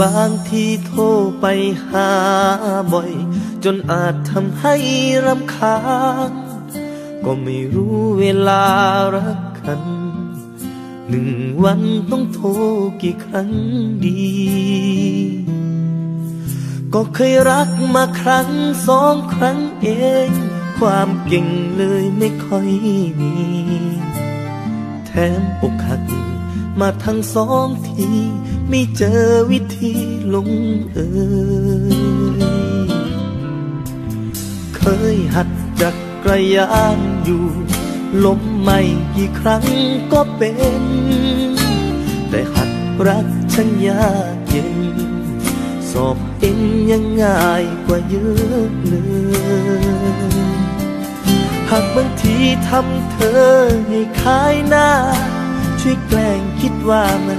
บางทีโทรไปหาบ่อย จนอาจทำให้รำคาญก็ไม่รู้เวลารักกันหนึ่งวันต้องโทรกี่ครั้งดี ก็เคยรักมาครั้งสองครั้งเอง ความเก่งเลยไม่ค่อยมี แถมอกหัก มาทั้งสองที ไม่เจอวิธีลงเอยเคยหัดจักรยานอยู่ล้มไม่กี่ครั้งก็เป็น แต่หัดรักฉันยากเย็น สอบเอ็นยังง่ายกว่าเยอะเลยหากบางทีทำเธอให้ขายหน้า ช่วยแกล้งคิดว่าไม่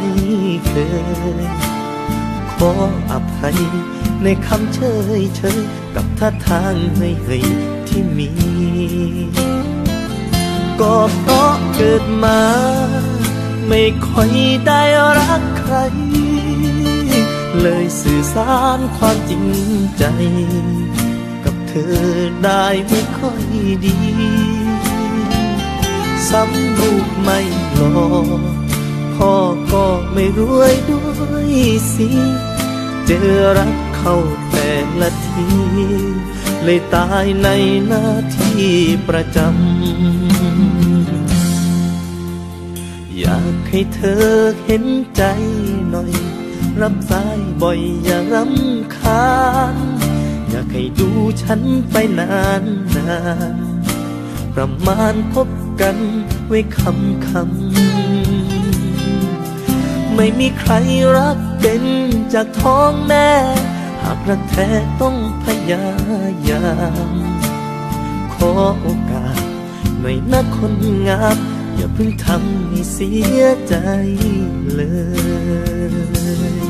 เคย ขออภัยในคำเชยเชยกับท่าทางเฮยเฮยที่มี ก็เพราะเกิดมา ไม่ค่อยได้รักใคร เลยสื่อสารความจริงใจ กับเธอได้ไม่ค่อยดี ซ้ำลูกไม่หลอพ่อก็ไม่รวยด้วยสิ เจอรักเข้าแต่ละที เลยตายในหน้าที่ประจำ อยากให้เธอเห็นใจหน่อย รับสายบ่อยอย่ารำคาญ อยากให้ดูฉันไปนานนานๆ ประมาณพบกันไว้คำคำไม่มีใครรักเป็นจากท้องแม่ หากรักแท้ต้องพยายาม ขอโอกาสหน่อยนะคนงามอย่าเพิ่งทำให้เสียใจเลย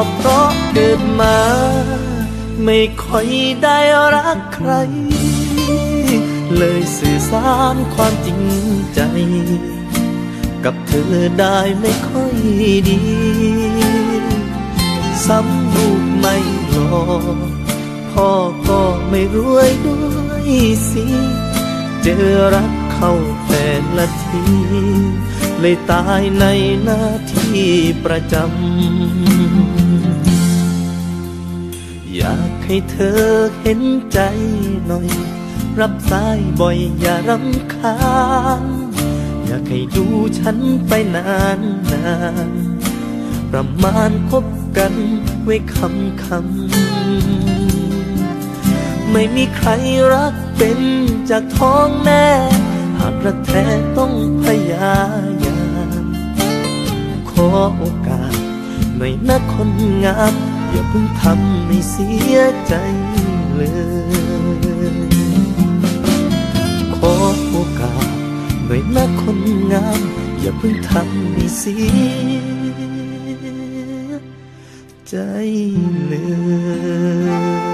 ก็เพราะเกิดมา ไม่ค่อยได้รักใคร เลยสื่อสารความจริงใจ กับเธอได้ไม่ค่อยดีซ้ำลูกไม่หล่อพ่อก็ไม่รวยด้วยสิ เจอรักเข้าแต่ละทีเลยตายในหน้าที่ประจำ อยากให้เธอเห็นใจหน่อย รับสายบ่อยอย่ารำคาญ อยากให้ดูฉันไปนานนานประมาณพบกันไว้คำคำไม่มีใครรักเป็นจากท้องแม่หากรักแท้ต้องพยายามขอโอกาสหน่อยนะคนงาม อย่าเพิ่งทำให้เสียใจเลย ขอโอกาสหน่อยนะคนงาม อย่าเพิ่งทำให้เสียใจเลย